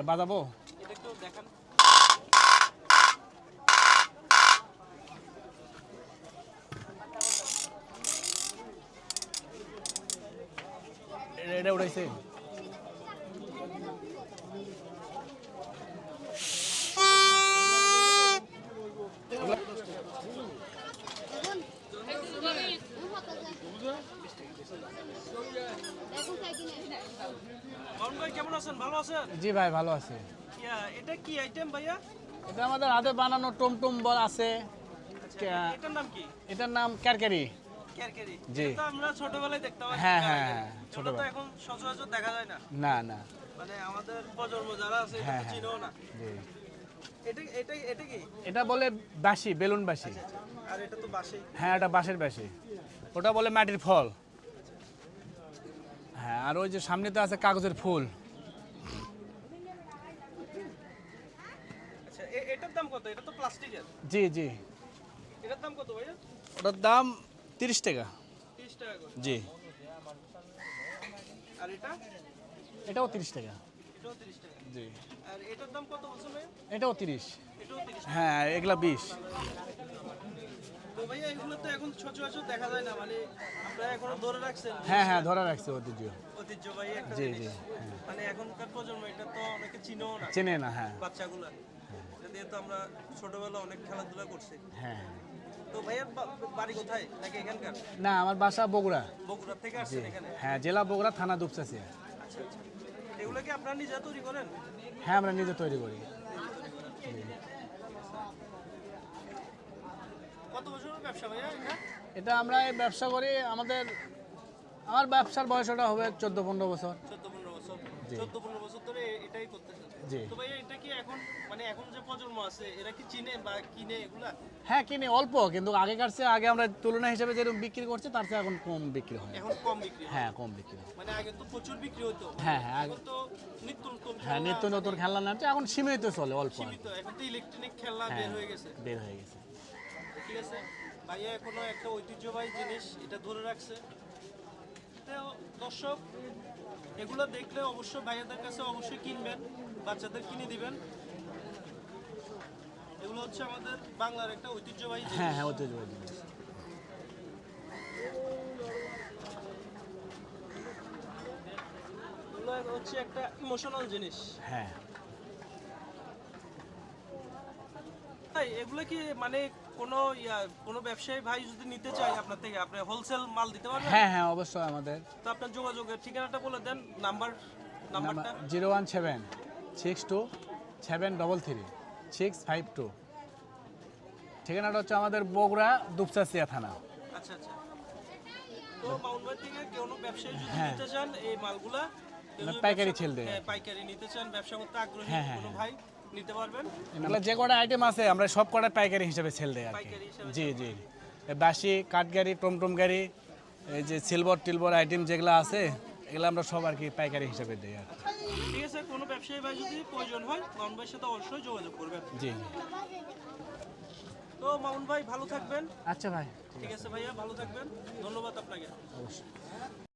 এটা বাজাবো? এটা উঠাইছে মামুন ভাই কেমন আছেন? ভালো আছেন? জি ভাই ভালো আছে। এটা কি আইটেম ভাইয়া? এটা আমাদের হাতে বানানো টমটম বল আছে। আচ্ছা, এটার নাম কি? এটার নাম ক্যারকারি ক্যারকেরি জি। এটা আমরা ছোটবেলায় দেখতাম হ্যাঁ, ছোটবেলায়। এখন সচরাচর দেখা যায় না। না না। মানে আমাদের প্রজন্ম যারা আছে এটা তো। চিনেও না। জি। এটা এটা এটা কি? এটা বলে বাসি বেলুন বাসি আর এটা তো বাসেই হ্যাঁ এটা বাঁশের বাসি ওটা বলে মাটির ফল। হ্যাঁ আর ওই যে সামনে তো আছে কাগজের ফুল। আচ্ছা এটার দাম কত? এটা তো প্লাস্টিকের। জি জি। এটার দাম কত ভাইয়া? ওটার দাম তিরিশ টাকা। তিরিশ টাকা জি। আর এটা? এটাও তিরিশ টাকা। জি। আর এটার দাম কত এটাও তিরিশ। হ্যাঁ এগুলা বিশ। তো ভাইয়া এগুলো তো এখন সচরাচর দেখা যায় না মানে আপনারা এখনও ধরে রাখছেন হ্যাঁ হ্যাঁ ধরে রাখছে ঐতিহ্য। ঐতিহ্যবাহী একটা জি, জি, হ্যাঁ। মানে এখনকার প্রজন্ম এটা তো অনেকে চিনেও না। চেনে না হ্যাঁ। বাচ্চাগুলা। এটা দিয়ে তো আমরা ছোটবেলা অনেক খেলাধুলা করছি। হ্যাঁ। তো ভাইয়ার বা- বাড়ি কোথায়? নাকি এখানকার? না আমার বাসা বগুড়া। বগুড়া থেকে আসছেন এখানে? হ্যাঁ জেলা বগুড়া থানা দুপচাছি আচ্ছা আচ্ছা। এগুলো কি আপনারা নিজে তৈরি করেন? হ্যাঁ আমরা নিজে তৈরি করি কত বছরের ব্যবসা ভাইয়া এটা? আমরা এই ব্যবসা করি আমাদের আমার ব্যবসার বয়স ওটা হবে চোদ্দ পনেরো বছর। হ্যাঁ কিনে অল্প কিন্তু আগেকার চেয়ে আগে আমরা তুলনা হিসেবে যেরকম বিক্রি করছি তার চেয়ে এখন কম বিক্রি হয়। এখন কম বিক্রি হ্যাঁ। কম বিক্রি মানে আগে তো প্রচুর বিক্রি হতো হ্যাঁ হ্যাঁ আগে তো নিত্য নতুন হ্যাঁ খেলনা নিত্য নতুন খেলনা নামছে এখন সীমিত চলে অল্প সীমিত এখন তো ইলেকট্রনিক খেলনা হ্যাঁ বের হয়ে গেছে। বের হয়ে গেছে। ঠিক আছে? ভাইয়া এখনও একটা ঐতিহ্যবাহী জিনিস এটা ধরে রাখছে। দর্শক এগুলো দেখলে অবশ্যই ভাইয়াদের কাছে অবশ্যই কিনবেন বাচ্চাদের কিনে দিবেন। এগুলো হচ্ছে আমাদের বাংলার একটা ঐতিহ্যবাহী হ্যাঁ হ্যাঁ ঐতিহ্যবাহী জিনিস। হচ্ছে একটা ইমোশনাল জিনিস। হ্যাঁ। ভাই এগুলো কি মানে কোনো কোনো ব্যবসায়ী ভাই যদি নিতে চায় আপনার থেকে আপনি হোলসেল মাল দিতে পারবেন? হ্যাঁ হ্যাঁ অবশ্যই আমাদের। তো আপনার যোগাযোগের ঠিকানাটা বলে দেন নাম্বার নাম্বারটা zero one seven six two seven double three six five two. ঠিকানাটা হচ্ছে আমাদের বগুড়া দুপচাচিয়া থানা। আচ্ছা আচ্ছা। তো মাউন্টবাড়ি থেকে কোনো ব্যবসায়ী যদি হ্যাঁ। নিতে চান এই মালগুলা পাইকারি ব্যবসা- ছেল হ্যাঁ, পাইকারি নিতে চান ব্যবসা করতে আগ্রহী হ্যাঁ, কোনো ভাই? নিতে পারবেন? এগুলো যে কটা আইটেম আছে আমরা সব কটা পাইকারি হিসেবে সেল দেয় আর কি। জি জি। বাসি কাঠগাড়ি টমটম গাড়ি এই যে সিলভার টিলভার আইটেম যেগুলো আছে এগুলো আমরা সব আর কি পাইকারি হিসেবে দিই আর ঠিক আছে কোনো ব্যবসায়ী ভাই যদি প্রয়োজন হয় মাউন্ট ভাইয়ের সাথে অবশ্যই যোগাযোগ করবেন। জি তো মাউন্ট ভাই ভালো থাকবেন। আচ্ছা ভাই। ঠিক আছে ভাইয়া ভালো থাকবেন। ধন্যবাদ আপনাকে। অবশ্যই।